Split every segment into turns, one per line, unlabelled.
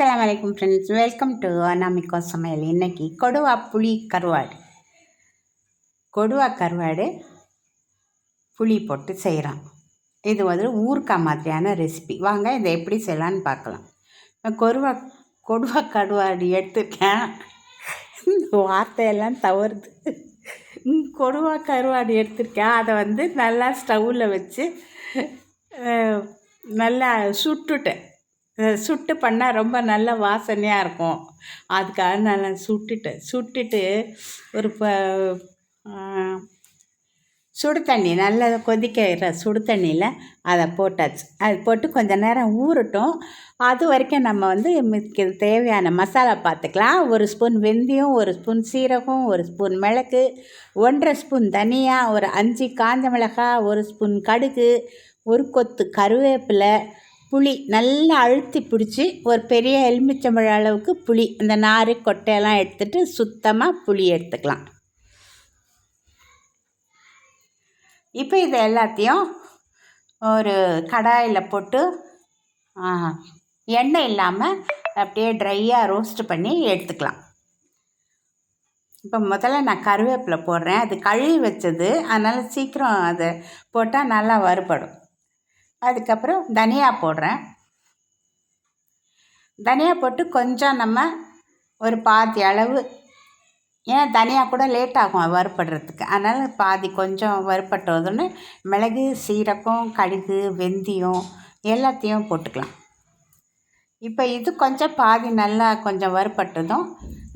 அஸ்லாம் வலைக்கம் friends welcome to அனாமிகோ சமையல். இன்னைக்கு கொடுவா புளி கருவாடு. கொடுவா கருவாடு புளி போட்டு செய்கிறோம் இது வந்து ஊறுக்காய் மாதிரியான ரெசிபி வாங்க இதை எப்படி செய்யலான்னு பார்க்கலாம். நான் கொருவா கொடுவா கருவாடு எடுத்துருக்கேன். இந்த வார்த்தையெல்லாம் தவறுது. கொடுவா கருவாடு எடுத்திருக்கேன். அதை வந்து நல்லா ஸ்டவ்வில் வச்சு நல்லா சுட்டுட்டேன். சுட்டு பண்ணால் ரொம்ப நல்ல வாசனையாக இருக்கும். அதுக்காக நான் சுட்டுட்டேன் சுட்டுட்டு ஒரு ப சுடு தண்ணி நல்லா கொதிக்கிற சுடு தண்ணியில் அதை போட்டாச்சு. அது போட்டு கொஞ்ச நேரம் ஊறட்டும். அது வரைக்கும் நம்ம வந்து மிக்க தேவையான மசாலா பார்த்துக்கலாம். ஒரு ஸ்பூன் வெந்தயம் ஒரு ஸ்பூன் சீரகம் ஒரு ஸ்பூன் மிளகு ஒன்றரை ஸ்பூன் தனியா ஒரு அஞ்சு காஞ்ச மிளகாய் ஒரு ஸ்பூன் கடுகு ஒரு கொத்து கருவேப்பிலை புளி நல்லா அழுத்தி பிடிச்சி ஒரு பெரிய எலுமிச்சம்பழம் அளவுக்கு புளி அந்த நார் கொட்டையெல்லாம் எடுத்துட்டு சுத்தமாக புளி எடுத்துக்கலாம். இப்போ இது எல்லாத்தையும் ஒரு கடாயில் போட்டு எண்ணெய் இல்லாமல் அப்படியே ட்ரையாக ரோஸ்ட் பண்ணி எடுத்துக்கலாம். இப்போ முதல்ல நான் கருவேப்பிலை போடுறேன். அது கழுவி வச்சது அதனால் சீக்கிரம் அதை போட்டால் நல்லா வறுபடும். அதுக்கப்புறம் தனியா போடுறேன். தனியா போட்டு கொஞ்சம் நம்ம ஒரு பாதி அளவு ஏன்னா தனியாக கூட லேட் ஆகும் வறுபடுறதுக்கு. அதனால் பாதி கொஞ்சம் வறுபட்டதுன்னு மிளகு சீரகம் கடுகு வெந்தயம் எல்லாத்தையும் போட்டுக்கலாம். இப்போ இது கொஞ்சம் பாதி நல்லா கொஞ்சம் வறுபட்டதும்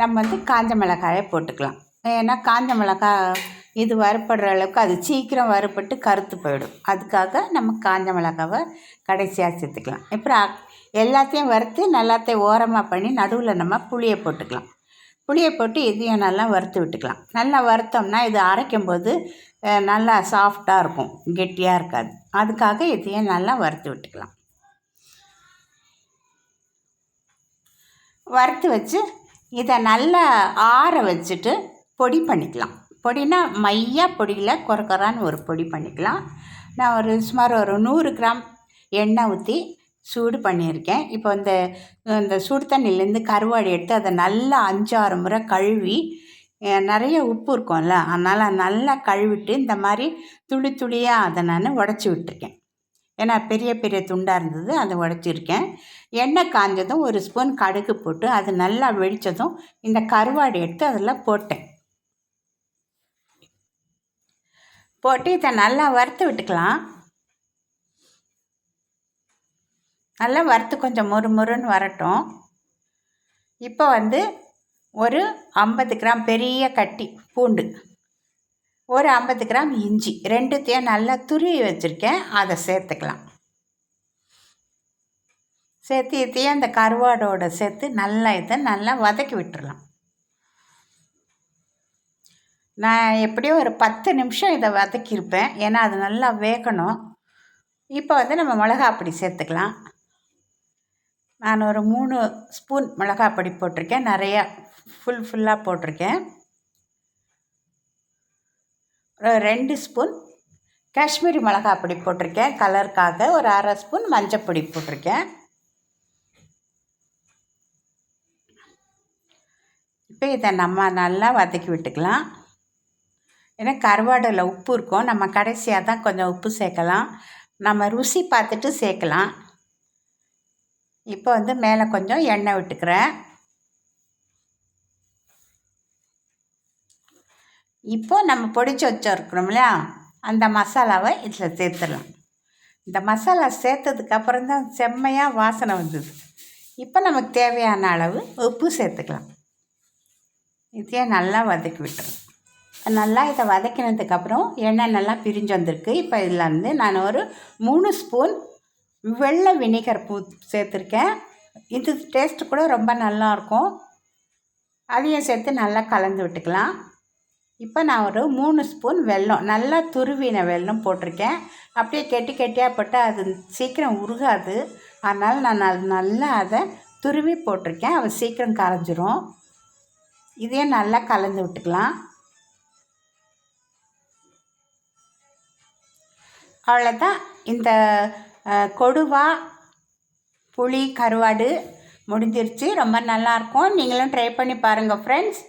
நம்ம வந்து காஞ்ச மிளகாயை போட்டுக்கலாம். ஏன்னா காஞ்ச மிளகாய் இது வறுப்படுற அளவுக்கு அது சீக்கிரம் வறுப்பட்டு கருத்து போயிடும். அதுக்காக நம்ம காஞ்ச மிளகாவை கடைசியாக சேர்த்துக்கலாம். அப்புறம் எல்லாத்தையும் வறுத்து நல்லாத்தையும் ஓரமாக பண்ணி நடுவில் நம்ம புளியை போட்டுக்கலாம். புளியை போட்டு இதையும் நல்லா வறுத்து விட்டுக்கலாம். நல்லா வறுத்தோம்னா இது அரைக்கும் போது நல்லா சாஃப்டாக இருக்கும். கெட்டியாக இருக்காது. அதுக்காக இதையும் நல்லா வறுத்து விட்டுக்கலாம். வறுத்து வச்சு இதை நல்லா ஆற வச்சுட்டு பொடி பண்ணிக்கலாம். பொடினா மையா பொடியில் குறக்குறான்னு ஒரு பொடி பண்ணிக்கலாம். நான் ஒரு சுமார் ஒரு நூறு கிராம் எண்ணெய் ஊற்றி சூடு பண்ணியிருக்கேன். இப்போ இந்த இந்த சூடு தண்ணியிலேருந்து கருவாடு எடுத்து அதை நல்லா அஞ்சாறு முறை கழுவி நிறைய உப்பு இருக்கும்ல அதனால் நல்லா கழுவிட்டு இந்த மாதிரி துளி துளியாக அதை நான் உடச்சி விட்டுருக்கேன். ஏன்னா பெரிய பெரிய துண்டாக இருந்தது அதை உடச்சிருக்கேன். எண்ணெய் காஞ்சதும் ஒரு ஸ்பூன் கடுகு போட்டு அது நல்லா வெடித்ததும் இந்த கருவாடு எடுத்து அதில் போட்டேன். போட்டு இதை நல்லா வறுத்து விட்டுக்கலாம். நல்லா வறுத்து கொஞ்சம் மொறு மொறுன்னு வரட்டும். இப்போ வந்து ஒரு ஐம்பது கிராம் பெரிய கட்டி பூண்டு ஒரு ஐம்பது கிராம் இஞ்சி ரெண்டுத்தையும் நல்லா துருவி வச்சுருக்கேன். அதை சேர்த்துக்கலாம். சேர்த்து இதையும் அந்த கருவாடோட சேர்த்து நல்லா இதை நல்லா வதக்கி விட்டுடலாம் நான் எப்படியும் ஒரு பத்து நிமிஷம் இதை வதக்கியிருப்பேன். ஏன்னா அது நல்லா வேகணும். இப்போ வந்து நம்ம மிளகாப்பொடி சேர்த்துக்கலாம். நான் ஒரு மூணு ஸ்பூன் மிளகாப்பொடி போட்டிருக்கேன். நிறையா ஃபுல் ஃபுல்லாக போட்டிருக்கேன். ஒரு ரெண்டு ஸ்பூன் காஷ்மீரி மிளகாப்பொடி போட்டிருக்கேன். கலருக்காக ஒரு அரை ஸ்பூன் மஞ்சப்பொடி போட்டிருக்கேன். இப்போ இதை நம்ம நல்லா வதக்கி விட்டுக்கலாம். ஏன்னா கருவாடில் உப்பு இருக்கும். நம்ம கடைசியாக தான் கொஞ்சம் உப்பு சேர்க்கலாம். நம்ம ருசி பார்த்துட்டு சேர்க்கலாம். இப்போ வந்து மேலே கொஞ்சம் எண்ணெய் விட்டுக்கிறேன். இப்போ நம்ம பொடிச்சு வச்சுருக்கிறோம்ல அந்த மசாலாவை இதில் சேர்த்துடலாம். இந்த மசாலா சேர்த்ததுக்கப்புறம் தான் செம்மையாக வாசனை வந்தது. இப்போ நமக்கு தேவையான அளவு உப்பு சேர்த்துக்கலாம். இதையே நல்லா வதக்கி விட்டுறோம் நல்லா இதை வதக்கினதுக்கப்புறம் எண்ணெய் நல்லா பிரிஞ்சு வந்திருக்கு. இப்போ இதில் வந்து நான் ஒரு மூணு ஸ்பூன் வெள்ளை வினிகர் பூ சேர்த்துருக்கேன். இது டேஸ்ட்டு கூட ரொம்ப நல்லாயிருக்கும் அதையும் சேர்த்து நல்லா கலந்து விட்டுக்கலாம். இப்போ நான் ஒரு மூணு ஸ்பூன் வெல்லம் நல்லா துருவின வெல்லம் போட்டிருக்கேன். அப்படியே கெட்டி கெட்டியாக போட்டால் அது சீக்கிரம் உருகாது. அதனால் நான் அது நல்லா அதை துருவி போட்டிருக்கேன். அது சீக்கிரம் கரைஞ்சிரும். இதையும் நல்லா கலந்து விட்டுக்கலாம். அவ்வளோதான் இந்த கொடுவா புளி கருவாடு முடிஞ்சிருச்சு. ரொம்ப நல்லாயிருக்கும் நீங்களும் ட்ரை பண்ணி பாருங்கள் ஃப்ரெண்ட்ஸ்